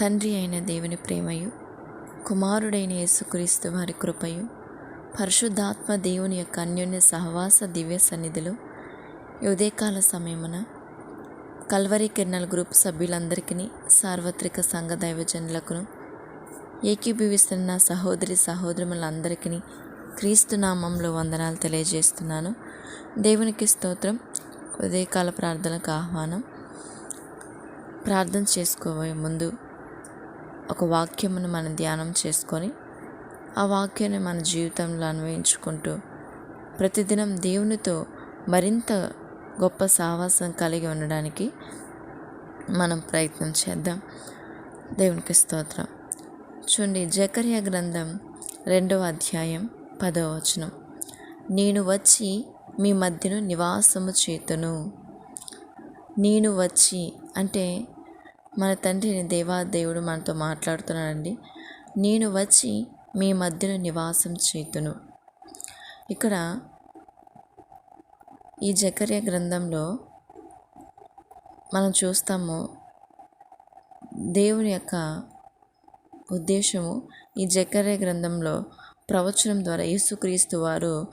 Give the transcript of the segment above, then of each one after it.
తండ్రి అయిన దేవుని ప్రేమయు కుమారుడైన యేసుక్రీస్తు వారి కృపయు పరిశుద్ధాత్మ దేవుని యొక్క అన్యోన్య సహవాస దివ్య సన్నిధిలో ఉదయకాల సమయమున కల్వరి కిరణాల గ్రూప్ సభ్యులందరికీ సార్వత్రిక సంఘ దైవజనులకును ఏకీభవిస్తున్న సహోదరి సహోదరులందరికీ క్రీస్తు నామంలో వందనాలు తెలియజేస్తున్నాను. దేవునికి స్తోత్రం. ఉదయకాల ప్రార్థనకు ఆహ్వానం. ప్రార్థన చేసుకోబోయే ముందు ఒక వాక్యమును మనం ధ్యానం చేసుకొని ఆ వాక్యాన్ని మన జీవితంలో అన్వయించుకుంటూ ప్రతిదినం దేవునితో మరింత గొప్ప సావాసం కలిగి ఉండడానికి మనం ప్రయత్నం చేద్దాం. దేవునికి స్తోత్రం. చూడండి జకర్య గ్రంథం రెండవ అధ్యాయం పదవ వచనం. నేను వచ్చి మీ మధ్యను నివాసము చేతును. నేను వచ్చి అంటే మన తండ్రిని దేవాదేవుడు మనతో మాట్లాడుతున్నాడండి. నేను వచ్చి మీ మధ్యలో నివాసం చేతును ఇక్కడ ఈ జకర్య గ్రంథంలో మనం చూస్తాము దేవుని యొక్క ఉద్దేశము ఈ జకర్య గ్రంథంలో ప్రవచనం ద్వారా యేసుక్రీస్తు వారు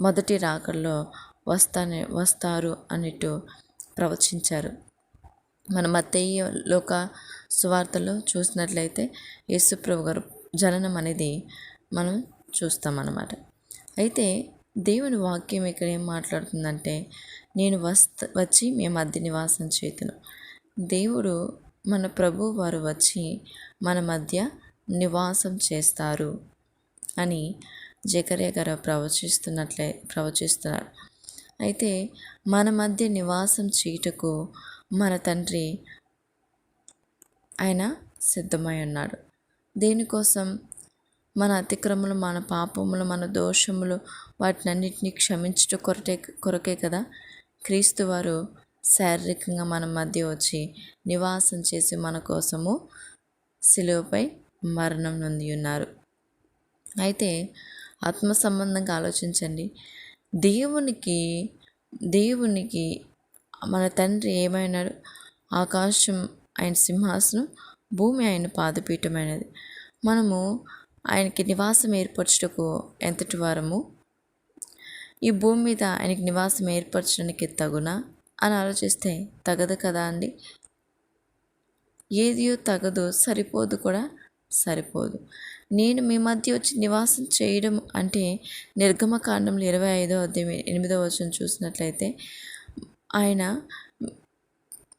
మొదటి రాకల్లో వస్తానే వస్తారు అన్నట్టు ప్రవచించారు. మన మత్తయ్య లోక సువార్తలో చూసినట్లయితే యేసుప్రభు గారు జననం అనేది మనం చూస్తామన్నమాట. అయితే దేవుని వాక్యం ఇక్కడ ఏం మాట్లాడుతుందంటే నేను వస్త వచ్చి మీ మధ్య నివాసం చేతును దేవుడు మన ప్రభు వారు వచ్చి మన మధ్య నివాసం చేస్తారు అని జకరే గారు ప్రవచిస్తున్నట్లే ప్రవచిస్తున్నారు. అయితే మన మధ్య నివాసం చీటకు మన తండ్రి ఆయన సిద్ధమై ఉన్నాడు. దేనికోసం? మన అతిక్రమలు మన పాపములు మన దోషములు వాటినన్నిటినీ క్షమించట కొరటే కొరకే కదా? క్రీస్తు వారు శారీరకంగా మన మధ్య వచ్చి నివాసం చేసి మన కోసము సిలువపై మరణం నొంది ఉన్నారు. అయితే ఆత్మ సంబంధంగా ఆలోచించండి. దేవునికి దేవునికి మన తండ్రి ఏమైనాడు? ఆకాశం ఆయన సింహాసనం భూమి ఆయన పాదపీఠమైనది. మనము ఆయనకి నివాసం ఏర్పరచుటకు ఎంతటి వారము? ఈ భూమి మీద ఆయనకి నివాసం ఏర్పరచడానికి తగునా? అని ఆలోచిస్తే తగదు కదా అండి. ఏదియో తగదు సరిపోదు కూడా సరిపోదు. నేను మీ మధ్య వచ్చి నివాసం చేయడం అంటే నిర్గమకాండంలో ఇరవై ఐదో అధ్యాయం ఎనిమిదో వచనం చూసినట్లయితే ఆయన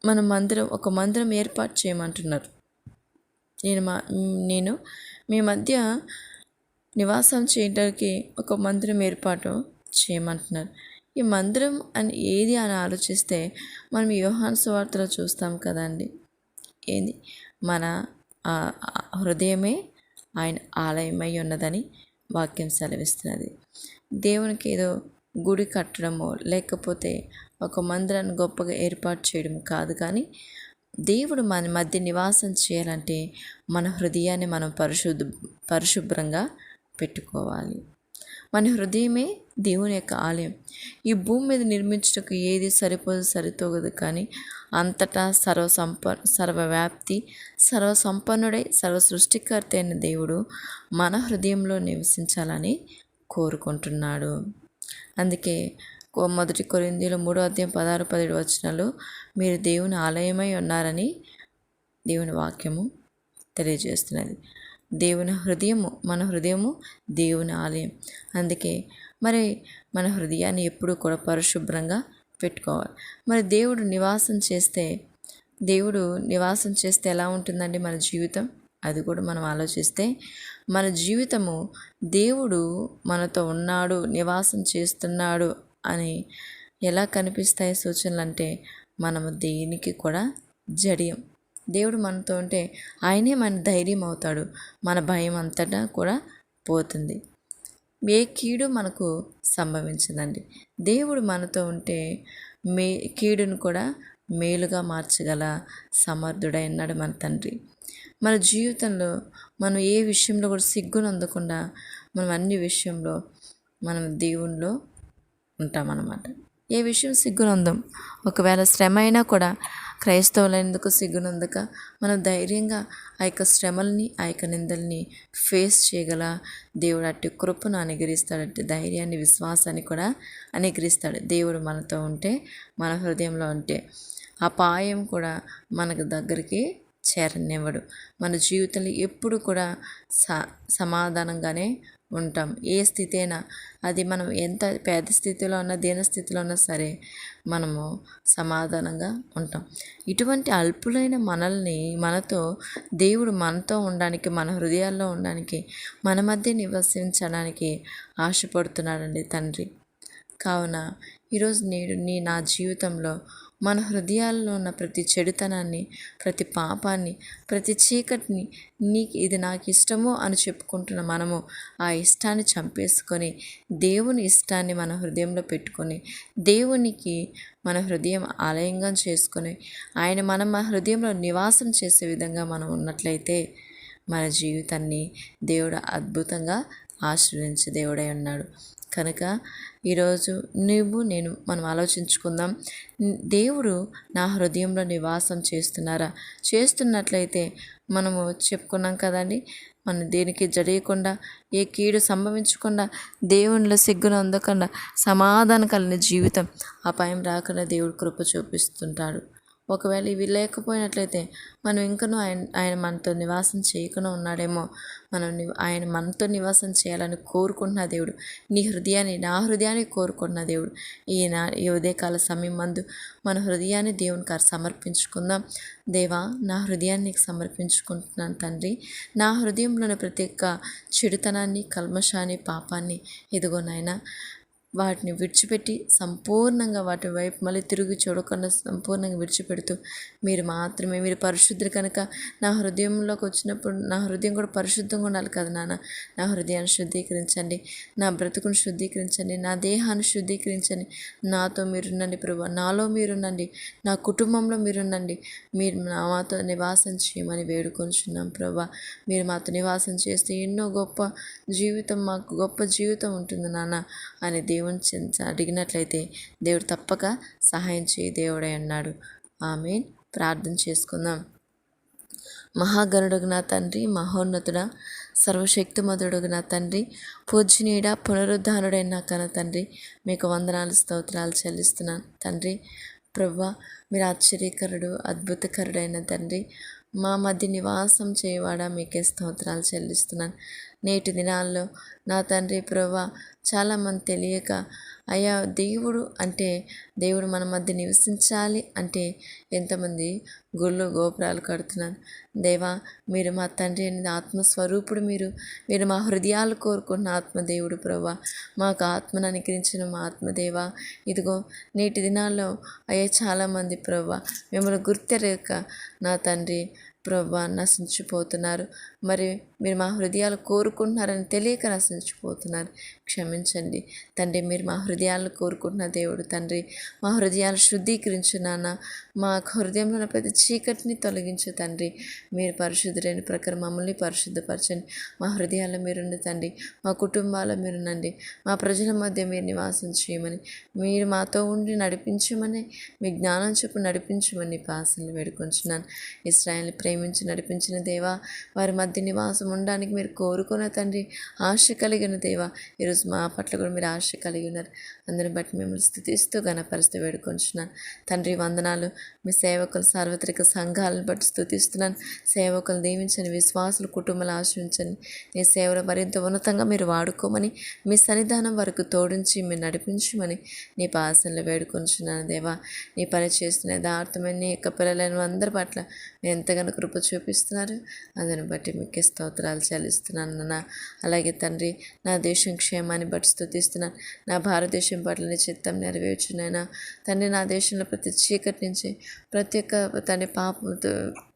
మన మందిరం ఒక మందిరం ఏర్పాటు చేయమంటున్నారు. నేను మా నేను మీ మధ్య నివాసం చేయడానికి ఒక మందిరం ఏర్పాటు చేయమంటున్నారు. ఈ మందిరం అని ఏది అని ఆలోచిస్తే మనం యోహాన్ సువార్తలో చూస్తాం కదండి. ఏంది? మన హృదయమే ఆయన ఆలయమై ఉన్నదని వాక్యం సెలవిస్తున్నది. దేవునికి ఏదో గుడి కట్టడమో లేకపోతే ఒక మందిరాన్ని గొప్పగా ఏర్పాటు చేయడం కాదు కానీ దేవుడు మన మధ్య నివాసం చేయాలంటే మన హృదయాన్ని మనం పరిశుద్ధ పరిశుభ్రంగా పెట్టుకోవాలి. మన హృదయమే దేవుని యొక్క ఆలయం. ఈ భూమి మీద నిర్మించటకు ఏది సరిపోదు సరితోగదు కానీ అంతటా సర్వ సంప సర్వవ్యాప్తి సర్వసంపన్నుడై సర్వ సృష్టికర్త అయిన దేవుడు మన హృదయంలో నివసించాలని కోరుకుంటున్నాడు. అందుకే మొదటి కొరిందీలో మూడో అధ్యాయం పదహారు పదిహేడు వచనాలు. మీరు దేవుని ఆలయమై ఉన్నారని దేవుని వాక్యము తెలియజేస్తున్నది. దేవుని హృదయము మన హృదయము దేవుని ఆలయం. అందుకే మరి మన హృదయాన్ని ఎప్పుడూ కూడా పరిశుభ్రంగా పెట్టుకోవాలి. మరి దేవుడు నివాసం చేస్తే దేవుడు నివాసం చేస్తే ఎలా ఉంటుందండి మన జీవితం? అది కూడా మనం ఆలోచిస్తే మన జీవితము దేవుడు మనతో ఉన్నాడు నివాసం చేస్తున్నాడు అని ఎలా కనిపిస్తాయి సూచనలు అంటే మనము దేనికి కూడా జడియం. దేవుడు మనతో ఉంటే ఆయనే మన ధైర్యం అవుతాడు. మన భయం అంతటా కూడా పోతుంది. ఏ కీడు మనకు సంభవించదండి. దేవుడు మనతో ఉంటే మే కీడును కూడా మేలుగా మార్చగల సమర్థుడై మన తండ్రి. మన జీవితంలో మనం ఏ విషయంలో కూడా సిగ్గును అందకుండా మనం అన్ని విషయంలో మనం దేవునిలో ఉంటామన్నమాట. ఏ విషయం సిగ్గునందం? ఒకవేళ శ్రమ అయినా కూడా క్రైస్తవులైనందుకు సిగ్గునందుక? మనం ధైర్యంగా ఆ యొక్క శ్రమల్ని ఆ యొక్క నిందల్ని ఫేస్ చేయగల దేవుడు అట్టి కృపను అనుగ్రహిస్తాడు ధైర్యాన్ని విశ్వాసాన్ని కూడా అనుగ్రహిస్తాడు. దేవుడు మనతో ఉంటే మన హృదయంలో ఉంటే అపాయం కూడా మనకు దగ్గరికి చేరనివ్వడు. మన జీవితంలో ఎప్పుడు కూడా స సమాధానంగానే ఉంటాం. ఏ స్థితి అయినా అది మనం ఎంత పేద స్థితిలో ఉన్నా దీన స్థితిలో ఉన్నా సరే మనము సమాధానంగా ఉంటాం. ఇటువంటి అల్పులైన మనల్ని మనతో దేవుడు మనతో ఉండడానికి మన హృదయాల్లో ఉండడానికి మన మధ్య నివసించడానికి ఆశపడుతున్నాడండి తండ్రి. కావున ఈరోజు నేడు నీ నా జీవితంలో మన హృదయాల్లో ఉన్న ప్రతి చెడుతనాన్ని ప్రతి పాపాన్ని ప్రతి చీకటిని నీకు ఇది నాకు ఇష్టము అని చెప్పుకుంటున్న మనము ఆ ఇష్టాన్ని చంపేసుకొని దేవుని ఇష్టాన్ని మన హృదయంలో పెట్టుకొని దేవునికి మన హృదయం ఆలయంగా చేసుకొని ఆయన మనం మన హృదయంలో నివాసం చేసే విధంగా మనం ఉన్నట్లయితే మన జీవితాన్ని దేవుడు అద్భుతంగా ఆశ్రయించే దేవుడై ఉన్నాడు. కనుక ఈరోజు నువ్వు నేను మనం ఆలోచించుకుందాం. దేవుడు నా హృదయంలో నివాసం చేస్తున్నారా? చేస్తున్నట్లయితే మనము చెప్పుకున్నాం కదండి మనం దేనికి జరగకుండా ఏ కీడు సంభవించకుండా దేవునిలో సిగ్గును అందకుండా సమాధానం కలిగిన జీవితం అపాయం రాకుండా దేవుడు కృప చూపిస్తుంటాడు. ఒకవేళ ఇవి లేకపోయినట్లయితే మనం ఇంకనూ ఆయన ఆయన మనతో నివాసం చేయకుండా ఉన్నాడేమో. మనం ఆయన మనతో నివాసం చేయాలని కోరుకుంటున్న దేవుడు. నీ హృదయాన్ని నా హృదయాన్ని కోరుకుంటున్న దేవుడు. ఈ నా ఈ ఉదయకాల సమయం మందు మన హృదయాన్ని దేవునికి సమర్పించుకుందాం. దేవా నా హృదయాన్ని నీకు సమర్పించుకుంటున్నాను తండ్రి. నా హృదయంలోని ప్రతి ఒక్క చెడుతనాన్ని కల్మషాన్ని పాపాన్ని ఇదిగో నాయన వాటిని విడిచిపెట్టి సంపూర్ణంగా వాటి వైపు మళ్ళీ తిరిగి చూడకుండా సంపూర్ణంగా విడిచిపెడుతూ మీరు మాత్రమే మీరు పరిశుద్ధులు కనుక నా హృదయంలోకి వచ్చినప్పుడు నా హృదయం కూడా పరిశుద్ధంగా ఉండాలి కదా నాన్న. నా హృదయాన్ని శుద్ధీకరించండి. నా బ్రతుకును శుద్ధీకరించండి. నా దేహాన్ని శుద్ధీకరించండి. నాతో మీరుండండి ప్రభు. నాలో మీరున్నండి నా కుటుంబంలో మీరుండండి. మీరు నా మాతో నివాసం చేయమని వేడుకొంచున్నాం ప్రభా. మీరు మాతో నివాసం చేస్తే ఎన్నో గొప్ప జీవితం మాకు గొప్ప జీవితం ఉంటుంది నాన్న. అని దేవుడు దేవుని అడిగినట్లయితే దేవుడు తప్పక సహాయం చేయి దేవుడై అన్నాడు. ఆమె ప్రార్థన చేసుకుందాం. మహాగరుడుగు నా తండ్రి మహోన్నతుడ సర్వశక్తిమధుడుగు నా తండ్రి పూజనీయుడ పునరుద్ధానుడైన కన తండ్రి మీకు వందనాలు స్తోత్రాలు చెల్లిస్తున్నాను. తండ్రి ప్రవ్వ మీరు ఆశ్చర్యకరుడు అద్భుతకరుడైన తండ్రి మా మధ్య నివాసం చేయవాడా మీకే స్తోత్రాలు చెల్లిస్తున్నాను. నేటి దినాల్లో నా తండ్రి ప్రభా చాలామంది తెలియక అయ్యా దేవుడు అంటే దేవుడు మన మధ్య నివసించాలి అంటే ఎంతమంది గుళ్ళు గోపురాలు కడుతున్నారు. దేవా మీరు మా తండ్రి అనేది ఆత్మస్వరూపుడు మీరు. మీరు మా హృదయాలు కోరుకున్న ఆత్మదేవుడు ప్రభా. మాకు ఆత్మను అనుకరించిన మా ఆత్మదేవ. ఇదిగో నేటి దినాల్లో అయ్యా చాలామంది ప్రభా మిమ్మల్ని గుర్తెరక నా తండ్రి ప్రభా నశించిపోతున్నారు. మరి మీరు మా హృదయాలు కోరుకుంటున్నారని తెలియక నశించిపోతున్నారు. క్షమించండి. తండ్రి మీరు మా హృదయాలను కోరుకుంటున్న దేవుడు తండ్రి. మా హృదయాలు శుద్ధీకరించు నాన్న. మా హృదయంలో ఉన్న ప్రతి చీకటిని తొలగించు తండ్రి. మీరు పరిశుద్ధులైన ప్రకారం మమ్మల్ని పరిశుద్ధపరచండి. మా హృదయాల్లో మీరుండి తండ్రి. మా కుటుంబాల్లో మీరునండి మా ప్రజల మధ్య మీరు నివాసం చేయమని. మీరు మాతో ఉండి నడిపించమని మీ జ్ఞానం చెప్పు నడిపించమని పాసలు వేడుకొంచున్నాను. ఇస్రాయల్ని ప్రేమించి నడిపించిన దేవా వారి మధ్య నివాసం ఉండడానికి మీరు కోరుకున్న తండ్రి ఆశ కలిగిన దేవా ఈరోజు మా పట్ల కూడా మీరు ఆశ కలిగి ఉన్నారు. అందరిని బట్టి మిమ్మల్ని స్థుతిస్తూ గణపరిస్తూ వేడుకొంచున్నాను. తండ్రి వందనాలు. మీ సేవకులు సార్వత్రిక సంఘాలను బట్టి స్థుతిస్తున్నాను. సేవకులు దీవించని విశ్వాసులు కుటుంబాలు ఆశ్రయించండి నీ సేవలు మరింత ఉన్నతంగా మీరు వాడుకోమని మీ సన్నిధానం వరకు తోడించి మీరు నడిపించమని నీ పాసనలు వేడుకొంచున్నాను దేవా. నీ పని చేస్తున్న యథార్థమైన నీ యొక్క పిల్లలైన అందరి పట్ల ఎంతగానో కృప చూపిస్తున్నారు. అందుని బట్టి మీకు స్తోత్రాలు చెల్లిస్తున్నాను నాన్న. అలాగే తండ్రి నా దేశం క్షేమాన్ని బట్టి స్థుతిస్తున్నాను నా భారతదేశం పట్ల నీ చిత్తం నెరవేర్చునైనా తండ్రి నా దేశంలో ప్రతి చీకటి నుంచి ప్రతి ఒక్క తన పాప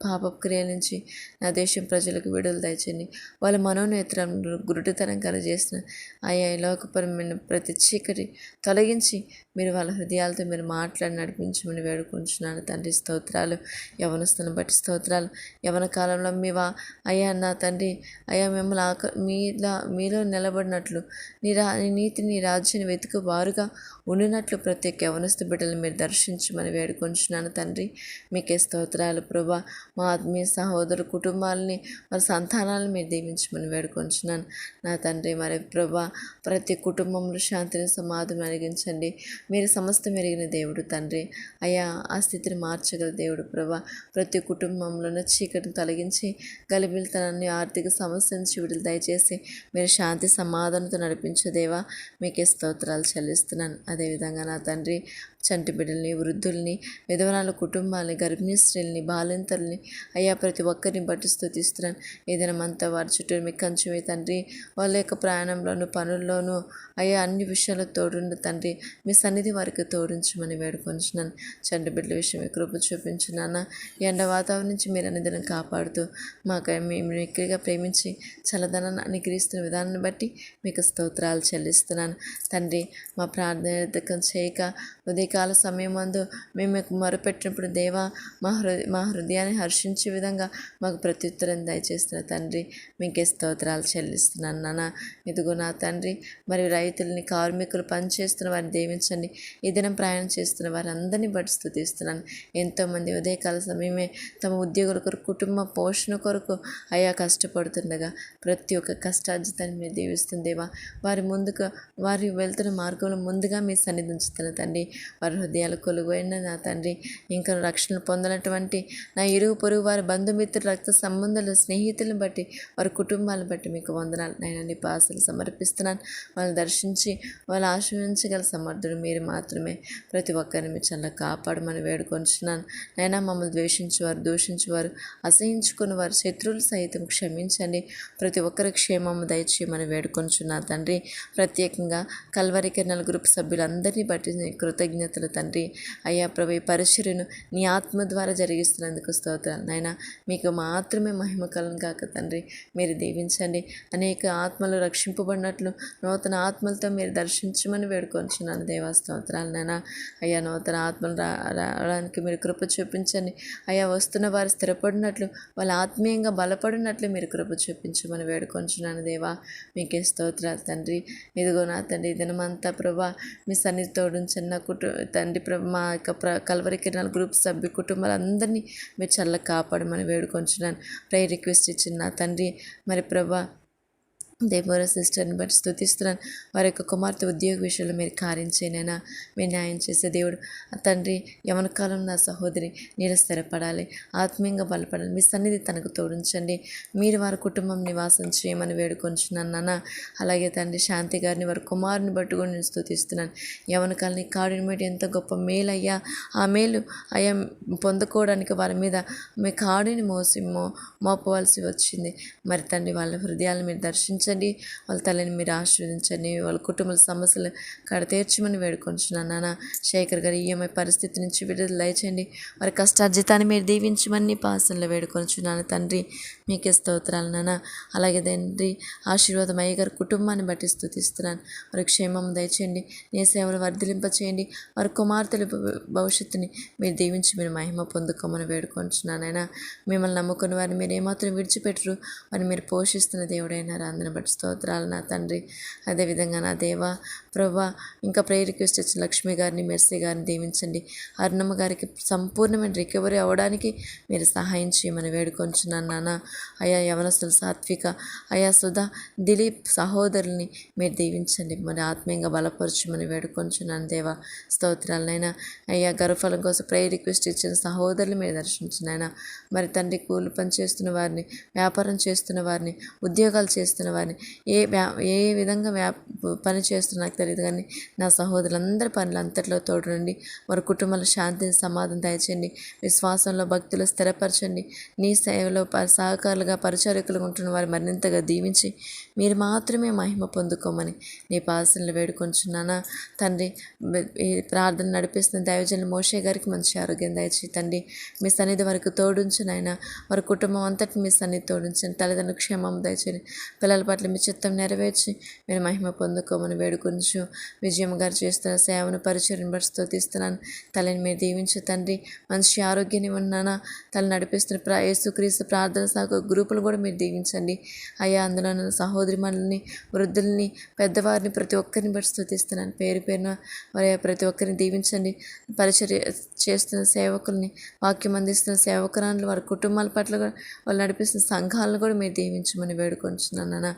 పాప క్రియ నుంచి నా దేశం ప్రజలకు విడుదల దయచండి వాళ్ళ మనోనేత్రం గురుడితనం కలగజేసిన అయ్యా లోకపరమైన ప్రతి చీకటి తొలగించి మీరు వాళ్ళ హృదయాలతో మీరు మాట్లాడి నడిపించమని వేడుకుంటున్నాను తండ్రి స్తోత్రాలు యవనస్తులను బట్టి స్తోత్రాలు. యవన కాలంలో మీ వా అయ్యా నా తండ్రి అయ్యా మిమ్మల్ని ఆక మీలా మీలో నిలబడినట్లు నీ రా నీ నీతి నీ రాజ్యాన్ని వెతుకు వారుగా ఉండినట్లు ప్రతి ఒక్క యవనస్తు బిడ్డలు మీరు దర్శించమని వేడుకుంటున్నాను తండ్రి మీకే స్తోత్రాలు ప్రభా మా ఆత్మీయ సహోదరు కుటుంబాలని వారి సంతానాలను మీరు దీవించమని వేడుకొంచున్నాను. నా తండ్రి మరి ప్రభా ప్రతి కుటుంబంలో శాంతిని సమాధం అరిగించండి మీరు సమస్తం ఎరిగిన దేవుడు తండ్రి. అయ్యా ఆ స్థితిని మార్చగల దేవుడు ప్రభా ప్రతి కుటుంబంలోనూ చీకటిని తొలగించి గలిబిలితనాన్ని ఆర్థిక సమస్యను నుంచి దయచేసి మీరు శాంతి సమాధానంతో నడిపించే దేవా మీకే స్తోత్రాలు చెల్లిస్తున్నాను. అదేవిధంగా నా తండ్రి చంటి బిడ్డల్ని వృద్ధుల్ని విధవరాల కుటుంబాలని గర్భిణీ స్త్రీల్ని బాలింతల్ని అయ్యా ప్రతి ఒక్కరిని బట్టి స్థుతిస్తున్నాను. ఏదైనా అంతా వారి చుట్టూ మీ కంచుమే తండ్రి. వాళ్ళ యొక్క ప్రయాణంలోను పనుల్లోనూ అయ్యా అన్ని విషయాలు తోడుండు తండ్రి. మీ సన్నిధి వారికి తోడించమని వేడుకొంచున్నాను చంటి బిడ్డల విషయం కృప చూపించున్నాను ఎండ వాతావరణం నుంచి మీరు అనుదినం కాపాడుతూ మాకు మేము ఎక్కువగా ప్రేమించి చల్లదనాన్ని అనుగ్రహిస్తున్న విధానాన్ని బట్టి మీకు స్తోత్రాలు చెల్లిస్తున్నాను. తండ్రి మా ప్రార్థన చేయక ఉదయం సమయం సమయమందు మేము మీకు మొరపెట్టినప్పుడు దేవా మా హృ మా హృదయాన్ని హర్షించే విధంగా మాకు ప్రత్యుత్తరం దయచేస్తున్న తండ్రి మీకే స్తోత్రాలు చెల్లిస్తున్నాను నాన్న. ఇదిగో నా తండ్రి మరి రైతుల్ని కార్మికులు పనిచేస్తున్న వారిని దీవించండి. ఈ దినం ప్రయాణం చేస్తున్న వారందరినీ బట్టి స్థుతిస్తున్నాను. ఎంతోమంది ఉదయకాల సమయమే తమ ఉద్యోగుల కొరకు కుటుంబ పోషణ కొరకు అయా కష్టపడుతుండగా ప్రతి ఒక్క కష్టార్జితాన్ని మీరు దీవిస్తుందేవా వారి ముందుకు వారి వెళ్తున్న మార్గంలో ముందుగా మీ సన్నిధించుతున్న తండ్రి వారి హృదయాలు కొలుగైన నా తండ్రి ఇంకా రక్షణ పొందినటువంటి నా ఇరుగు పొరుగు వారి బంధుమిత్రులు రక్త సంబంధాలు స్నేహితులను బట్టి వారి కుటుంబాలను బట్టి మీకు వందనాలు. నేను నీ పాసలు సమర్పిస్తున్నాను. వాళ్ళని దర్శించి వాళ్ళు ఆశ్రయించగల సమర్థుడు మీరు మాత్రమే. ప్రతి ఒక్కరిని మీరు చాలా కాపాడమని వేడుకొంచున్నాను. నైనా మమ్మల్ని ద్వేషించేవారు దూషించేవారు అసహించుకున్న వారు శత్రువులు సైతం క్షమించండి. ప్రతి ఒక్కరి క్షేమము దయచేయమని వేడుకొంచున్నా తండ్రి. ప్రత్యేకంగా కల్వరి కిరణాల గ్రూప్ సభ్యులందరినీ బట్టి కృతజ్ఞత కృతజ్ఞతలు తండ్రి. అయ్యా ప్రభు ఈ పరిచర్యను నీ ఆత్మ ద్వారా జరిగిస్తున్నందుకు స్తోత్రాలు. నాయన మీకు మాత్రమే మహిమ కలను కాక తండ్రి. మీరు దీవించండి. అనేక ఆత్మలు రక్షింపబడినట్లు నూతన ఆత్మలతో మీరు దర్శించమని వేడుకొంచున్నాను దేవా స్తోత్రాలు నాయన. అయ్యా నూతన ఆత్మలు రా రావడానికి మీరు కృప చూపించండి. అయ్యా వస్తున్న వారు స్థిరపడినట్లు వాళ్ళు ఆత్మీయంగా బలపడినట్లు మీరు కృప చూపించమని వేడుకొంచున్నాను దేవా. మీకే స్తోత్రాలు తండ్రి. ఇదిగో నా తండ్రి దినమంతా ప్రభా మీ సన్నిధి తోడుంచండి నా కుటుంబ తండ్రి ప్రభ మా యొక్క ప్ర కలవరి కిరణాల గ్రూప్ సభ్యు కుటుంబాలందరినీ మీరు చల్ల కాపాడమని వేడుకొంచున్నాను. ప్రే రిక్వెస్ట్ ఇచ్చిన నా తండ్రి మరి ప్రభా దేవర సిస్టర్ని బట్టి స్థుతిస్తున్నాను వారి యొక్క కుమార్తె ఉద్యోగ విషయంలో మీరు కార్యం చేయనైనా మీరు న్యాయం చేసే దేవుడు. తండ్రి యవన కాలం నా సహోదరి నీరు స్థిరపడాలి. ఆత్మీయంగా బలపడాలి. మీ సన్నిధి తనకు తోడించండి. మీరు వారి కుటుంబం నివాసం చేయమని వేడుకొంచున్నాను నాన్న. అలాగే తండ్రి శాంతి గారిని వారి కుమారుని పట్టుకొని నేను స్థుతిస్తున్నాను యవనకాలని కాడిని మీటి ఎంత గొప్ప మేలు అయ్యా ఆ మేలు అయ్యా పొందుకోవడానికి వారి మీద మీ కాడిని మోసి మో మోపవలసి వచ్చింది. మరి తండ్రి వాళ్ళ హృదయాలు మీరు దర్శించండి వాళ్ళ తల్లిని మీరు ఆశీర్వదించండి. వాళ్ళ కుటుంబ సమస్యలు కడ తీర్చమని వేడుకొంచున్నాను నాన్న. శేఖర్ గారు ఈఎంఐ పరిస్థితి నుంచి విడుదల దయచేయండి వారి కష్టార్జితాన్ని మీరు దీవించమని పాసనలో వేడుకొంచున్నాను. తండ్రి మీకే స్తోత్రాలు నాన్న అలాగే తండ్రి ఆశీర్వాదం అయ్యగారి కుటుంబాన్ని బట్టి స్థుతిస్తున్నాను వారి క్షేమం దయచేయండి. నీ సేవలు వర్ధిలింప చేయండి వారి కుమార్తెల భవిష్యత్తుని మీరు దీవించి మీరు మహిమ పొందుకోమని వేడుకొంచున్నానైనా మిమ్మల్ని నమ్ముకున్న వారిని మీరు ఏమాత్రం విడిచిపెట్టరు. వారిని మీరు పోషిస్తున్న దేవుడైనా అందరిని బట్టి స్తోత్రాలు నా తండ్రి. అదేవిధంగా నా దేవ ప్రభా ఇంకా ప్రేయర్ రిక్వెస్ట్ ఇచ్చిన లక్ష్మి గారిని మెర్సీ గారిని దీవించండి. అరుణమ్మ గారికి సంపూర్ణమైన రికవరీ అవ్వడానికి మీరు సహాయం చేయమని వేడుకొంచున్నాను నాన్న. అయా యవనస్తులు సాత్విక అయా సుధా దిలీప్ సహోదరుల్ని మీరు దీవించండి. మరి ఆత్మీయంగా బలపరచమని వేడుకొంచున్నాను దేవా. స్తోత్రాలనైనా అయ్యా గర్వఫలం కోసం ప్రేయర్ రిక్వెస్ట్ ఇచ్చిన సహోదరులు మీరు దర్శించినైనా మరి తండ్రి కూలి పని చేస్తున్న వారిని వ్యాపారం చేస్తున్న వారిని ఉద్యోగాలు చేస్తున్న వారిని ఏ వ్యా ఏ విధంగా వ్యా పని చేస్తున్న తెలియదు కానీ నా సహోదరులందరి పనులు అంతట్లో తోడునండి. వారి కుటుంబాల శాంతిని సమాధానం దయచేయండి. విశ్వాసంలో భక్తులు స్థిరపరచండి. నీ సేవలో ప- సహకారులుగా పరిచారకులు ఉంటున్న వారు మరింతగా దీవించి మీరు మాత్రమే మహిమ పొందుకోమని నీ పాసనలు వేడుకొంచున్నానా? తండ్రి ఈ ప్రార్థన నడిపిస్తున్న దైవజన మోషే గారికి మంచి ఆరోగ్యం దయచేయి. తండ్రి మీ సన్నిధి వరకు తోడుంచునైనా వారి కుటుంబం అంతటి మీ సన్నిధి తోడించండి. తల్లిదండ్రులు క్షేమం దయచేయండి. పిల్లల పట్ల మీ చిత్తం నెరవేర్చి మీరు మహిమ పొందుకోమని వేడుకొంచు విజయం గారు చేస్తున్న సేవను పరిచయం బట్టి స్థుతిస్తున్నాను తల్లిని మీరు దీవించు తండ్రి మంచి ఆరోగ్యాన్ని ఉన్నానా? తల నడిపిస్తున్న ప్రా యేసుక్రీస్తు ప్రార్థన సాగు గ్రూపులు కూడా మీరు దీవించండి. అయ్యా అందులో సహోదరు సోదరిమణుల్ని వృద్ధుల్ని పెద్దవారిని ప్రతి ఒక్కరిని బట్టి స్థుతిస్తున్నాను పేరు పేరున మరి ప్రతి ఒక్కరిని దీవించండి. పరిచర్య చేస్తున్న సేవకుల్ని వాక్యం అందిస్తున్న సేవకురాలు వారి కుటుంబాల పట్ల కూడా వాళ్ళు నడిపిస్తున్న సంఘాలను కూడా మీరు దీవించమని వేడుకొంచున్నాను నాన్న.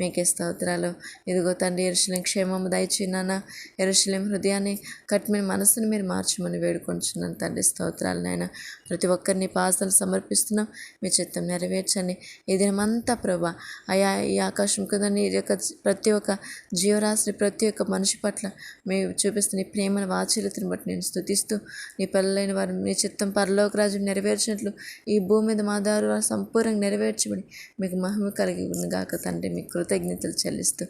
మీకే స్తోత్రాలు. ఇదిగో తండ్రి ఎరుశలేం క్షేమము దయచేయనా ఎరుశలేం హృదయాన్ని కట్టిన మనసుని మీరు మార్చమని వేడుకొంచున్నాను తండ్రి. స్తోత్రాలు నాయన. ప్రతి ఒక్కరిని పాసలు సమర్పిస్తున్నాం. మీ చిత్తం నెరవేర్చండి. ఈ దినమంతా ప్రభా అయా ఈ ఆకాశం అవకాశం కదండి. ఈ యొక్క ప్రతి ఒక్క జీవరాశి ప్రతి ఒక్క మనిషి పట్ల మేము చూపిస్తున్న ఈ ప్రేమను వాచీలతను బట్టి నేను స్థుతిస్తూ నీ పిల్లలైన వారు మీ చిత్తం పరలోక రాజు నెరవేర్చినట్లు ఈ భూమి మీద మా దారు సంపూర్ణంగా నెరవేర్చబడి మీకు మహిమ కలిగి ఉందిగాక తండ్రి మీకు కృతజ్ఞతలు చెల్లిస్తూ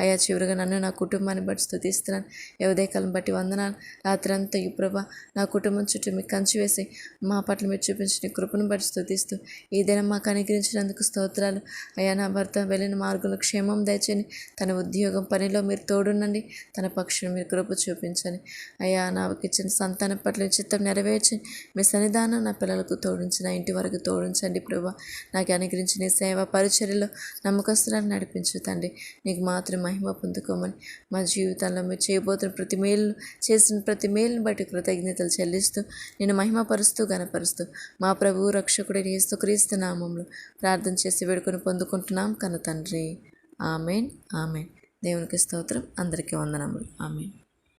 అయ్యా చివరిగా నన్ను నా కుటుంబాన్ని బట్టి స్థుతిస్తున్నాను ఏ ఉదయకాలం బట్టి వందనాలు. రాత్రి అంతా ఈ ప్రభా నా కుటుంబం చుట్టూ మీకు కంచి వేసి మా పట్ల మీరు చూపించిన కృపను బట్టి స్థుతిస్తూ ఈ దినం మాకు అనుగ్రహించినందుకు స్తోత్రాలు. అయ్యా నా భర్త వెళ్ళిన ఉద్యోగులకు క్షేమం దయచేని తన ఉద్యోగం పనిలో మీరు తోడునండి తన పక్షులు మీరు కృప చూపించండి. అయ్యా నాకు ఇచ్చిన సంతానం పట్ల చిత్తం నెరవేర్చి మీ సన్నిధానం నా పిల్లలకు తోడించి నా ఇంటి వరకు తోడించండి ప్రభా. నాకు అనుగ్రహించిన ఈ సేవ పరిచర్యలో నమ్మకస్తులను నడిపించు తండ్రి. నీకు మాత్రం మహిమ పొందుకోమని మా జీవితంలో మీరు చేయబోతున్న ప్రతి మేలు చేసిన ప్రతి మేలును బట్టి కృతజ్ఞతలు చెల్లిస్తూ నేను మహిమపరుస్తూ గనపరుస్తూ మా ప్రభువు రక్షకుడి క్రీస్తు నామంలో ప్రార్థన చేసి వేడుకొని పొందుకుంటున్నాం. కన్న తండ్రి. ఆమెన్. ఆమెన్. దేవునికి స్తోత్రం. అందరికీ వందనములు. ఆమెన్.